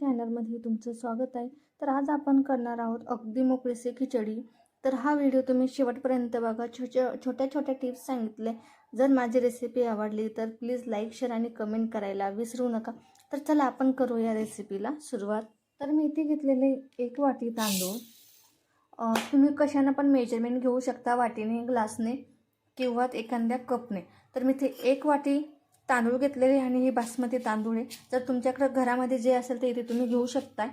चॅनलमध्ये तुमचं स्वागत आहे. तर आज आपण करणार आहोत अगदी मोकळीसे खिचडी. तर हा व्हिडिओ तुम्ही शेवटपर्यंत बघा. छोट्या छोट्या छोट्या टिप्स सांगितले. जर माझी रेसिपी आवडली तर प्लीज लाईक शेअर आणि कमेंट करायला विसरू नका. तर चला आपण करू या रेसिपीला सुरुवात. तर मी इथे घेतलेले एक वाटी तांदूळ. तुम्ही कशानं पण मेजरमेंट घेऊ शकता वाटीने ग्लासने किंवा एखाद्या कपने. तर मी इथे एक वाटी तांदूळ घेतलेले आणि हे बासमती तांदूळ आहे. जर तुमच्याकडं घरामध्ये जे असेल ते इथे तुम्ही घेऊ शकताय.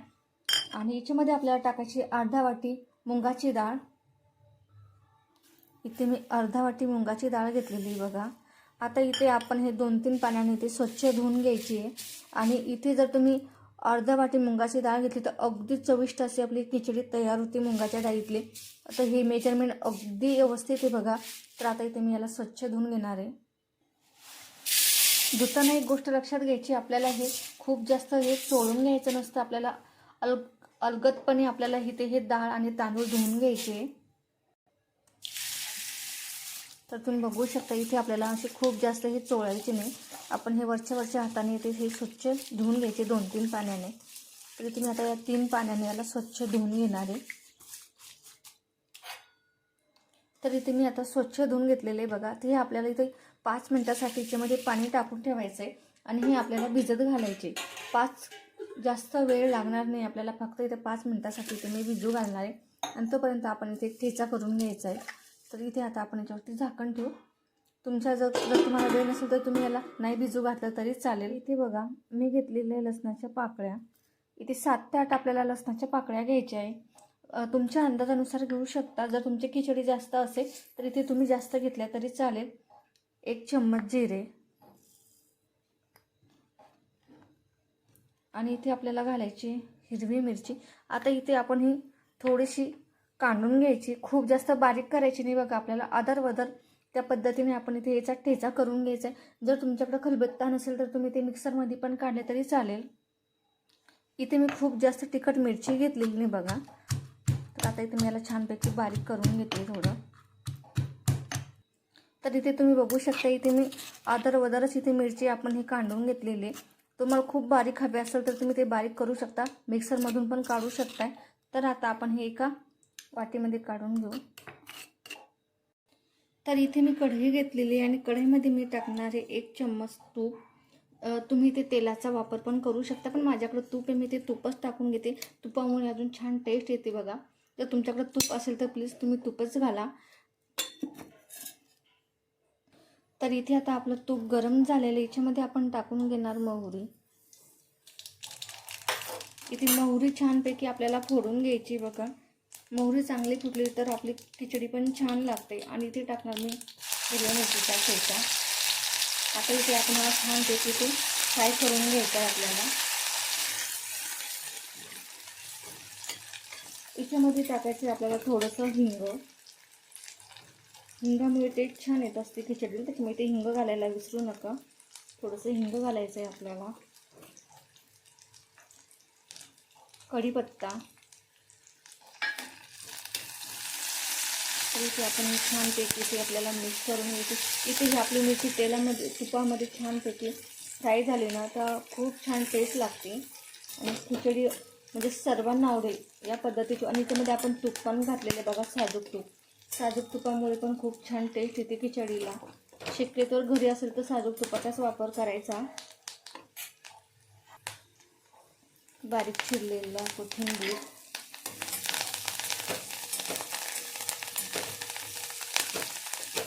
आणि याच्यामध्ये आपल्याला टाकायची अर्धा वाटी मुंगाची डाळ. इथे मी अर्धा वाटी मुंगाची डाळ घेतलेली आहे बघा. आता इथे आपण हे दोन तीन पाण्याने इथे स्वच्छ धुवून घ्यायची आहे. आणि इथे जर तुम्ही अर्धा वाटी मुंगाची डाळ घेतली तर अगदी चविष्ट अशी आपली खिचडी तयार होती मुंगाच्या डाळीतली. तर हे मेजरमेंट अगदी व्यवस्थित आहे बघा. तर आता इथे मी याला स्वच्छ धुवून घेणार आहे. धुताना एक गोष्ट लक्षात घ्यायची आपल्याला हे खूप जास्त हे चोळून घ्यायचं नसतं. आपल्याला अल अलगदपणे आपल्याला इथे हे डाळ आणि तांदूळ धुवून घ्यायचे. तर तुम्ही बघू शकता इथे आपल्याला असे खूप जास्त हे चोळायचे नाही. आपण हे वरच्या वरच्या हाताने इथे हे स्वच्छ धुवून घ्यायचे दोन तीन पाण्याने. तर तुम्ही आता या तीन पाण्याने याला स्वच्छ धुवून घेणार आहे. तर इथे मी आता स्वच्छ धुवून घेतलेले आहे बघा ते आपल्याला इथे पाच मिनटासाठी याच्यामध्ये पाणी टाकून ठेवायचं आहे आणि हे आपल्याला भिजत घालायचे पाच जास्त वेळ लागणार नाही आपल्याला फक्त इथे पाच मिनटासाठी इथे मी भिजू घालणार. आहे आणि तोपर्यंत आपण इथे ठेचा करून घ्यायचा आहे तर इथे आता आपण याच्यावरती झाकण ठेवू. तुमच्या जर जर तुम्हाला वेळ नसेल तर तुम्ही याला नाही भिजू घातलं तरी चालेल. इथे बघा मी घेतलेल्या लसणाच्या पाकळ्या. इथे सात ते आठ आपल्याला लसणाच्या पाकळ्या घ्यायच्या आहे तुमच्या अंदाजानुसार घेऊ शकता. जर तुमची खिचडी जास्त असेल तर इथे तुम्ही जास्त घेतल्या तरी चालेल. एक चम्मच जिरे. आणि इथे आपल्याला घालायची हिरवी मिरची. आता इथे आपण ही थोडीशी कांडून घ्यायची. खूप जास्त बारीक करायची नाही बघा आपल्याला. अदर वदर त्या पद्धतीने आपण इथे याचा ठेचा करून घ्यायचा आहे. जर तुमच्याकडे खलबत्ता नसेल तर तुम्ही ते मिक्सरमध्ये पण काढले तरी चालेल. इथे मी खूप जास्त तिखट मिरची घेतलेली नाही बघा. तर आता इथे मी याला छानपैकी बारीक करून घेते थोडं. तर इथे तुम्ही बघू शकता इथे मी आदर वदरच इथे मिरची आपण ही कांडून घेतलेली आहे. तुम्हाला खूप बारीक हवे असेल तर तुम्ही ते बारीक करू शकता. मिक्सरमधून पण काढू शकताय. तर आता आपण हे एका वाटीमध्ये काढून घेऊ. तर इथे मी कढई घेतलेली आहे आणि कढईमध्ये मी टाकणारे एक चम्मच तूप. तुम्ही ते तेलाचा वापर पण करू शकता पण माझ्याकडे तूप आहे मी ते तूपच टाकून घेते. तुपामुळे अजून छान टेस्ट येते बघा. जर तुमच्याकडे तूप असेल तर प्लीज तुम्ही तूपच घाला. तर इथे आता आपलं तूप गरम झालेलं याच्यामध्ये आपण टाकून घेणार मोहरी. इथे मोहरी छानपैकी आपल्याला फोडून घ्यायची बघा. मोहरी चांगली फुटली तर आपली खिचडी पण छान लागते. आणि इथे टाकणार मी हिरव्या मिरचीचा ठेचा. आता इथे आपण छानपैकी ते फ्राय करून घ्यायचं आहे आपल्याला. याच्यामध्ये टाकायचं आपल्याला थोडंसं हिंग. हिंगामुळे टेस्ट छान येत असते खिचडीला त्याच्यामुळे ते हिंग घालायला विसरू नका. थोडंसं हिंग घालायचं आहे आपल्याला. कढीपत्ता. इथे आपण छानपैकी ते आपल्याला मिक्स करून घ्यायची. इथे ही आपली मिरची तेलामध्ये तुपामध्ये छानपैकी फ्राय झाली ना तर खूप छान टेस्ट लागते. आणि खिचडी म्हणजे सर्वांना आवडेल या पद्धतीची. आणि त्यामध्ये आपण तूप पण घातलेले बघा साजूक तूप. साजूक तुपामुळे पण खूप छान टेस्ट येते खिचडीला. शक्यतोवर घरी असेल तर साजूक तुपाचाच वापर करायचा. बारीक चिरलेला कोथिंबीर.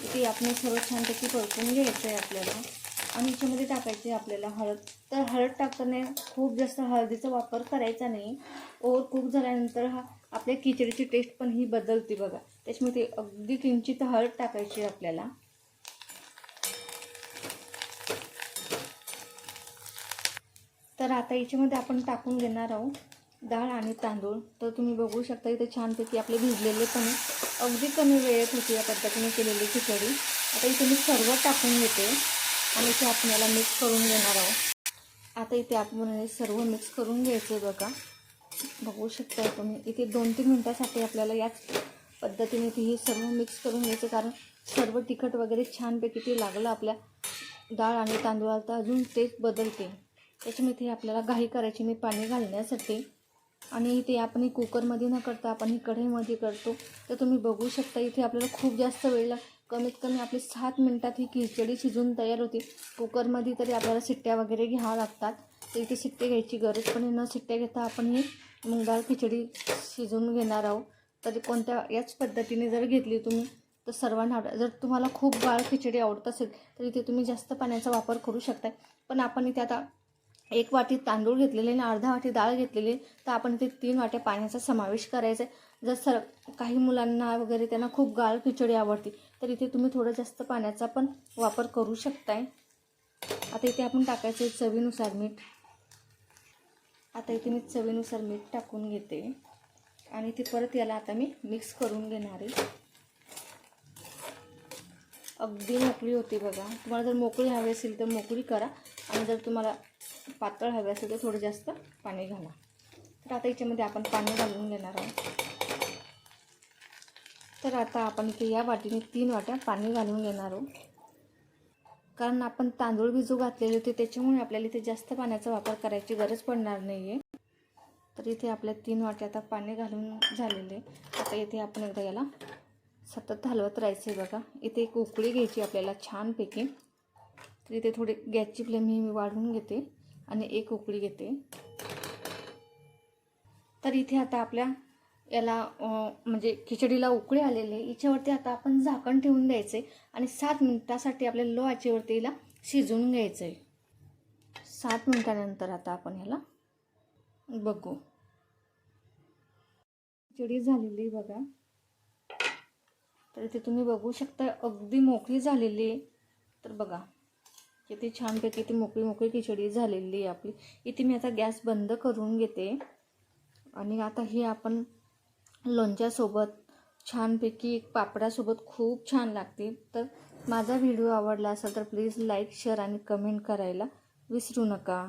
ते आपण सर्व छानपैकी परतून घ्यायचं आहे आपल्याला. आणि याच्यामध्ये टाकायचे आपल्याला हळद. तर हळद टाकताना खूप जास्त हळदीचा वापर करायचा नाही. ओव्हर कुक झाल्यानंतर हा आपल्या खिचडीची टेस्ट पण ही बदलते बघा. त्याच्यामुळे ते अगदी किंचित हळद टाकायची आपल्याला. तर आता याच्यामध्ये आपण टाकून घेणार आहोत डाळ आणि तांदूळ. तर तुम्ही बघू शकता इथे छानपैकी आपले भिजलेले पण अगदी कमी वेळेत होती या पद्धतीने केलेली खिचडी. आता इथे मी सर्व टाकून घेते आणि इथे आपण याला मिक्स करून घेणार आहोत. आता इथे आपण हे सर्व मिक्स करून घ्यायचं बघा. बघू शकता तुम्ही. इथे दोन तीन मिनटासाठी आपल्याला याच पद्धतीने ती हे सर्व मिक्स करून घ्यायचं. कारण सर्व तिखट वगैरे छानपैकी ते लागलं आपल्या डाळ आणि तांदूळात तर अजून टेस्ट बदलते. त्याच्यामुळे ते आपल्याला घाई करायची मी पाणी घालण्यासाठी. आणि इथे आपण कुकरमध्ये न करता आपण ही कढईमध्ये करतो. तर तुम्ही बघू शकता इथे आपल्याला खूप जास्त वेळ कमीत कमी आपली सात मिनटात ही खिचडी शिजून तयार होते. कुकरमध्ये तरी आपल्याला सिट्ट्या वगैरे घ्याव्या लागतात. तर इथे सिट्टे घ्यायची गरज पण न सिट्ट्या घेता आपण ही मूग डाळ खिचडी शिजवून घेणार आहोत. तरी कोणत्या याच पद्धतीने जर घेतली तुम्ही तर सर्वांना आवडेल. जर तुम्हाला खूप गाळ खिचडी आवडत असेल तर इथे तुम्ही जास्त पाण्याचा वापर करू शकताय. पण आपण इथे आता एक वाटी तांदूळ घेतलेले आणि अर्धा वाटी डाळ घेतलेली तर आपण इथे तीन वाट्या पाण्याचा समावेश करायचा आहे. जर सर काही मुलांना वगैरे त्यांना खूप गाळ खिचडी आवडते तर इथे तुम्ही थोडं जास्त पाण्याचा पण वापर करू शकताय. आता इथे आपण टाकायचं आहे चवीनुसार मीठ. आता इथे मी चवीनुसार मीठ टाकून घेते. आणि ते परत याला आता मी मिक्स करून घेणार आहे. अगदी मोकळी होती बघा. तुम्हाला जर मोकळी हवी असेल तर मोकळी करा. आणि जर तुम्हाला पातळ हवी असेल तर थोडं जास्त पाणी घाला. तर आता याच्यामध्ये आपण पाणी घालून घेणार आहोत. तर आता आपण इथे या वाटीने तीन वाट्या पाणी घालून घेणार आहोत. कारण आपण तांदूळ भिजू घातलेले होते त्याच्यामुळे आपल्याला इथे जास्त पाण्याचा वापर करायची गरज पडणार नाही आहे तर इथे आपल्या तीन वाटे आता पाणी घालून झालेले आता इथे आपण एकदा याला सतत हलवत राहायचं आहे बघा. इथे एक उकळी घ्यायची आपल्याला छानपैकी. तर इथे थोडी गॅसची फ्लेम ही मी वाढवून घेते आणि एक उकळी घेते. तर इथे आता आपल्या याला म्हणजे खिचडीला उकळी आलेले हिच्यावरती याच्यावरती आता आपण झाकण ठेवून द्यायचं आहे आणि सात मिनिटासाठी आपल्या लो आचेवरती याला शिजवून घ्यायचं आहे सात मिनिटानंतर आता आपण ह्याला बघू. खिचडी झालेली आहे बघा. तर इथे तुम्ही बघू शकता अगदी मोकळी झालेली आहे. तर बघा किती छानपैकी ती मोकळी मोकळी खिचडी झालेली आहे आपली. इथे मी आता गॅस बंद करून घेते. आणि आता हे आपण लोणच्यासोबत छानपैकी एक पापडासोबत खूप छान लागते. तर माझा व्हिडिओ आवडला असेल तर प्लीज लाईक शेअर आणि कमेंट करायला विसरू नका.